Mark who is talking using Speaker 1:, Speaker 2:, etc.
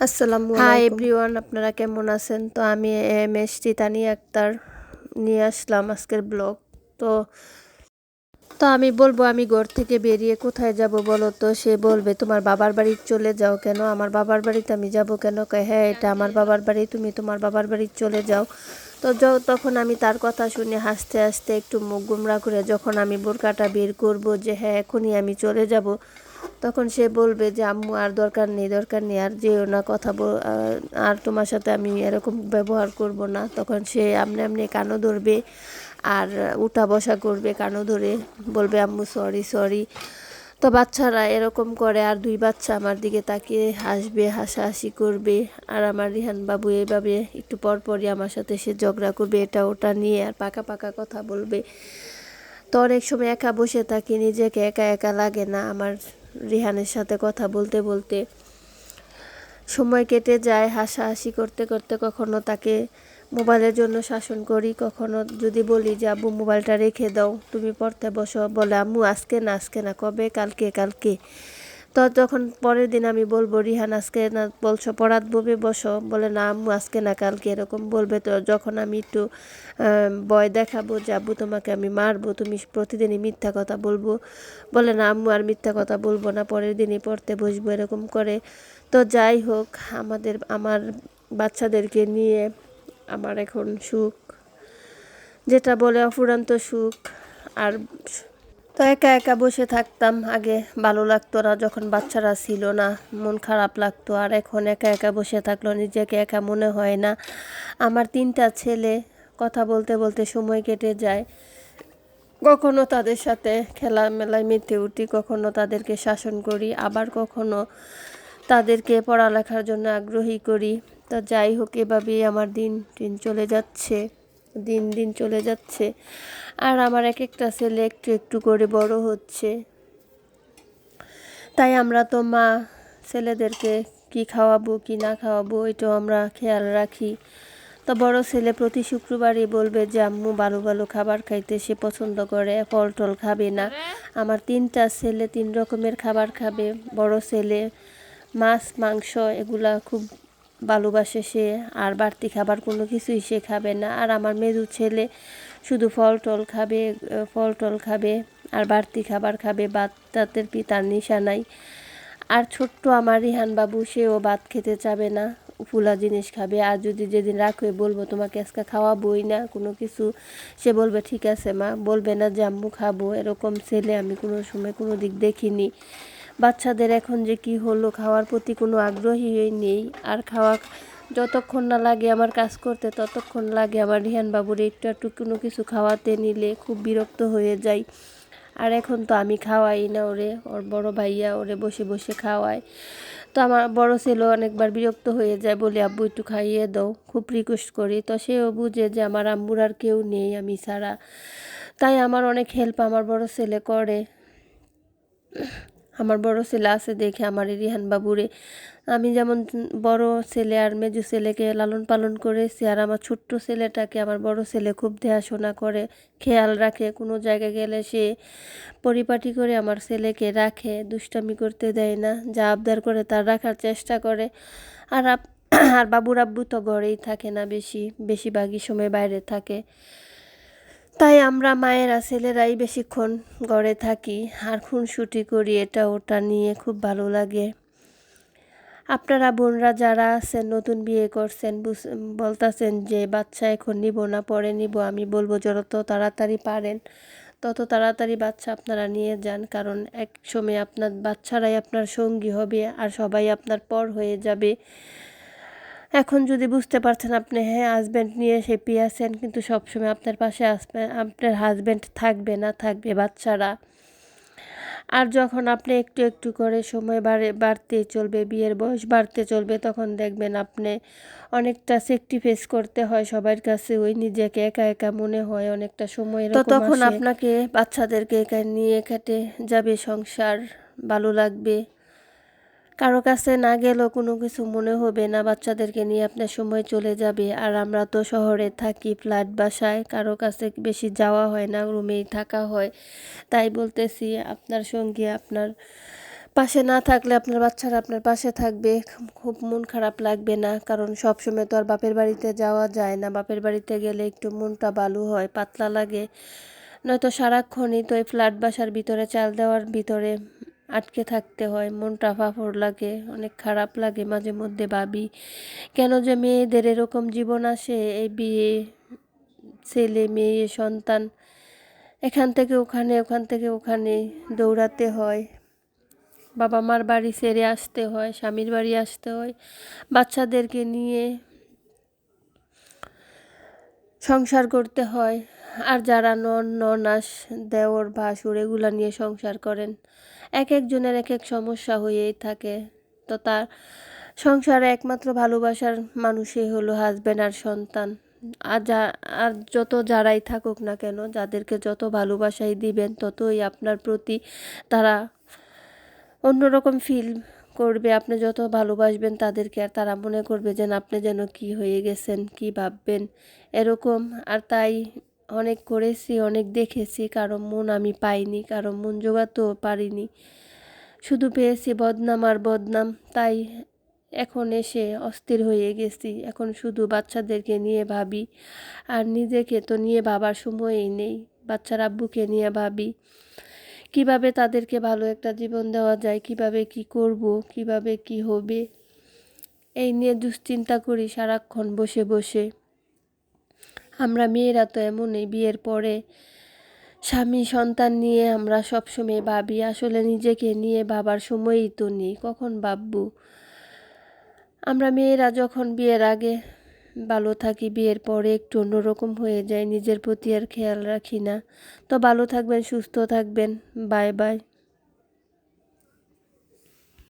Speaker 1: আসসালামু
Speaker 2: hi everyone আপনারা কেমন আছেন? তো আমি M S T Tania Akter নিয়ে আসলাম আজকের ব্লগ। তো তো আমি বলব আমি ঘর থেকে বেরিয়ে কোথায় যাব বলো তো? সে বলবে তোমার বাবার বাড়ি চলে যাও কেন? আমার বাবার বাড়িতে আমি যাব কেন? হ্যাঁ এটা আমার বাবার বাড়ি তুমি তোমার বাবার বাড়ি চলে যাও। তো য- তখন আমি তার কথা শুনে হাসতে হাসতে একটু মুখ গুমরা করে যখন আমি বোরকাটা বের করব যে হ্যাঁ এখনই আমি চলে যাব। তখন সে বলবে যে, আম্মু, আর দরকার নেই দরকার নেই, আর যেও না, কথা বল- আর- তোমার সাথে আমি এরকম ব্যবহার করব না। তখন সে আমনে আমনে কানও ধরবে আর উঠা বসা করবে কানও ধরে, বলবে, আম্মু সরি সরি তো বাচ্চারা এরকম করে, আর দুই বাচ্চা আমার দিকে তাকিয়ে হাসবে, হাসাহাসি করবে। আর আমার রিহান বাবু এইভাবে একটু পরপরই আমার সাথে সে ঝগড়া করবে, এটা ওটা নিয়ে আর পাকা পাকা কথা বলবে। তো অনেক সময় একা বসে থাকি, নিজেকে একা একা লাগে না। আমার রিহানের সাথে কথা বলতে বলতে সময় কেটে যায়, হাসাহাসি করতে করতে কখনো তাকে মোবাইলের জন্য শাসন করি, কখনো যদি বলি যে, আব্বু, মোবাইলটা রেখে দাও, তুমি পড়তে বসো। বলে, আম্মু, আজকে না আজকে না, কবে? কালকে কালকে। তো যখন পরের দিন আমি বলব, রিহান, আজকে না বলছো পড়াত ববে বসো। বলে, না আম্মু, আজকে না, কালকে, এরকম বলবে। তো যখন আমি একটু ভয় দেখাবো যে, আব্বু, তোমাকে আমি মারবো, তুমি প্রতিদিনই মিথ্যা কথা বলব। বলে, না আম্মু, আর মিথ্যা কথা বলব না, পরের দিনই পড়তে বসবো, এরকম করে। তো যাই হোক, আমাদের, আমার বাচ্চাদেরকে নিয়ে আমার এখন সুখ। যেটা বলে, অফুরান্ত সুখ। আর তো একা একা বসে থাকতাম। আগে ভালো লাগতো না যখন বাচ্চারা ছিল না, মন খারাপ লাগতো। আর এখন একা একা বসে থাকল নিজেকে একা মনে হয় না। আমার তিনটা ছেলে, কথা বলতে বলতে সময় কেটে যায়। কখনো তাদের সাথে খেলা মেলায় মেতে উঠি, কখনো তাদেরকে শাসন করি, আবার কখনো তাদেরকে পড়ালেখার জন্য আগ্রহী করি। তো যাই হোক, এভাবেই আমার দিন দিন চলে যাচ্ছে, দিন দিন চলে যাচ্ছে। আর আমার এক একটা ছেলে একটু একটু করে বড় হচ্ছে। তাই আমরা তো মা ছেলেদেরকে কি খাওয়াবো, কি না খাওয়াবো, এটাও আমরা খেয়াল রাখি। তো বড় ছেলে প্রতি শুক্রবারই বলবে যে, আম্মু, ভালো ভালো খাবার খাইতে সে পছন্দ করে ফল টল খাবে না। আমার তিনটা ছেলে তিন রকমের খাবার খাবে। বড় ছেলে মাছ, মাংস, এগুলা খুব ভালোবাসে সে, আর বাড়তি খাবার কোনো কিছুই সে খাবে না। আর আমার মেজু ছেলে শুধু ফল টল খাবে ফল টল খাবে, আর বাড়তি খাবার খাবে ভাত টাতের পিতার নিশা নাই। আর ছোট্ট আমার রিহান বাবু, সেও ভাত খেতে চাবে না, ফুলা জিনিস খাবে। আর যদি যেদিন রাখবে বলব, তোমাকে আজকে খাওয়াবোই না, কোনো কিছু, সে বলবে, ঠিক আছে মা। বলবে, না যে আম্মু খাব। এরকম ছেলে আমি কোনো সময় কোনো দিক দেখিনি। বাচ্চাদের এখন যে কি হলো, খাওয়ার প্রতি কোনো আগ্রহী নেই। আর খাওয়া যতক্ষণ না লাগে আমার কাজ করতে, ততক্ষণ লাগে আমার রিহান বাবুর একটু একটু কোনো কিছু খাওয়াতে নিলে খুব বিরক্ত হয়ে যাই। আর এখন তো আমি খাওয়াই না ওরে, ওর বড় ভাইয়া ওরে বসে বসে খাওয়ায়। তো আমার বড় ছেলেও অনেকবার বিরক্ত হয়ে যায়, বলে, আব্বু, একটু খাইয়ে দাও। খুব রিকোয়েস্ট করি। তো সেও বুঝে যে আমার আম্মুর আর কেউ নেই আমি ছাড়া। তাই আমার অনেক হেল্প আমার বড় ছেলে করে। আমার বড় ছেলে আছে দেখে আমার রিহান বাবুরে। আমি যেমন বড় ছেলে আর মেজু ছেলেকে লালন পালন করেছি আর আমার ছোট্ট ছেলেটাকে আমার বড় ছেলে খুব দেখাশোনা করে, খেয়াল রাখে। কোনো জায়গায় গেলে সে পরিপাটি করে আমার ছেলেকে রাখে, দুষ্টামি করতে দেয় না, যা আবদার করে তার রাখার চেষ্টা করে। আর আর বাবুর আব্বু তো ঘরেই থাকে না বেশি, বেশিরভাগই সময় বাইরে থাকে। তাই আমরা মায়েরা, ছেলেরাই বেশিক্ষণ ঘরে থাকি আর খুনসুটি করি, এটা ওটা নিয়ে খুব ভালো লাগে। আপনারা বোনরা যারা আছেন, নতুন বিয়ে করছেন বলতাছেন যে, বাচ্চা এখন নিব না, পরে নিব। আমি বলব, যত তাড়াতাড়ি পারেন, তত তাড়াতাড়ি বাচ্চা আপনারা নিয়ে যান, কারণ এক সময় আপনার, বাচ্চারাই আপনার সঙ্গী হবে আর সবাই আপনার পর হয়ে যাবে। এখন যদি বুঝতে পারছেন আপনি হ্যাঁ হাজব্যান্ড নিয়ে হেপি আছেন কিন্তু সবসময় আপনার পাশে আসবে আপনার হাজব্যান্ড থাকবে না থাকবে বাচ্চারা। আর যখন আপনি একটু একটু করে সময় বাড়ে বাড়তে চলবে বিয়ের বয়স বাড়তে চলবে তখন দেখবেন আপনি অনেকটা সেফটি ফেস করতে হয় সবার কাছে ওই নিজেকে একা একা মনে হয় অনেকটা সময় তো তখন আপনাকে বাচ্চাদেরকে একা নিয়ে কেটে যাবে সংসার ভালো লাগবে। কারও কাছে না গেলেও কোনো কিছু মনে হবে না, বাচ্চাদেরকে নিয়ে আপনার সময় চলে যাবে। আর আমরা তো শহরে থাকি, ফ্ল্যাট বাসায়, কারও কাছে বেশি যাওয়া হয় না, রুমেই থাকা হয়। তাই বলতেছি, আপনার সঙ্গে আপনার পাশে না থাকলে আপনার বাচ্চারা আপনার পাশে থাকবে, খুব মন খারাপ লাগবে না। কারণ সব সময় তো আর বাপের বাড়িতে যাওয়া যায় না। বাপের বাড়িতে গেলে একটু মনটা বালু হয়, পাতলা লাগে। নয়তো সারাক্ষণই তো এই ফ্ল্যাট বাসার ভিতরে, চাল দেওয়ার ভিতরে আটকে থাকতে হয় মনটা ফাফর লাগে, অনেক খারাপ লাগে, মাঝে মধ্যে ভাবি, কেন যে মেয়েদের এরকম জীবন আসে, এই বিয়ে, ছেলে, মেয়ে, সন্তান, এখান থেকে ওখানে, ওখান থেকে ওখানে দৌড়াতে হয়। বাবা মার বাড়ি ছেড়ে আসতে হয়, স্বামীর বাড়ি আসতে হয়, বাচ্চাদেরকে নিয়ে সংসার করতে হয়। আর যারা নন, ননাস, দেওর, ভাসুর, এগুলা নিয়ে সংসার করেন এক একজনের এক এক সমস্যা হয়েই থাকে। তো তার সংসারে একমাত্র ভালোবাসার মানুষই হলো হাজব্যান্ড আর সন্তান। আর যা, আর যত যারাই থাকুক না কেন, যাদেরকে যত ভালোবাসাই দিবেন, ততই আপনার প্রতি তারা অন্যরকম ফিল করবে। আপনি যত ভালোবাসবেন তাদেরকে, আর তারা মনে করবে যেন আপনি যেন কি হয়ে গেছেন, কি ভাববেন, এরকম। আর তাই অনেক করেছি, অনেক দেখেছি। কারও মন আমি পাইনি, কারও মন জোগাতেও পারিনি। শুধু পেয়েছি বদনাম আর বদনাম, তাই এখন এসে অস্থির হয়ে গেছি। এখন শুধু বাচ্চাদেরকে নিয়ে ভাবি, আর নিজেকে তো নিয়ে ভাবার সময়ই নেই। বাচ্চার আব্বুকে নিয়ে ভাবি, কীভাবে তাদেরকে ভালো একটা জীবন দেওয়া যায়, কীভাবে কি করব, কীভাবে কি হবে, এই নিয়ে দুশ্চিন্তা করি সারাক্ষণ বসে বসে। আমরা মেয়েরা তো এমনই বিয়ের পরে স্বামী সন্তান নিয়ে আমরা সবসময় ভাবি, আসলে নিজেকে নিয়ে ভাবার সময়ই তো নেই, কখন ভাববো? আমরা মেয়েরা যখন বিয়ের আগে ভালো থাকি, বিয়ের পরে একটু অন্যরকম হয়ে যায় নিজের প্রতি আর খেয়াল রাখি না। তো ভালো থাকবেন, সুস্থ থাকবেন, বাই বাই।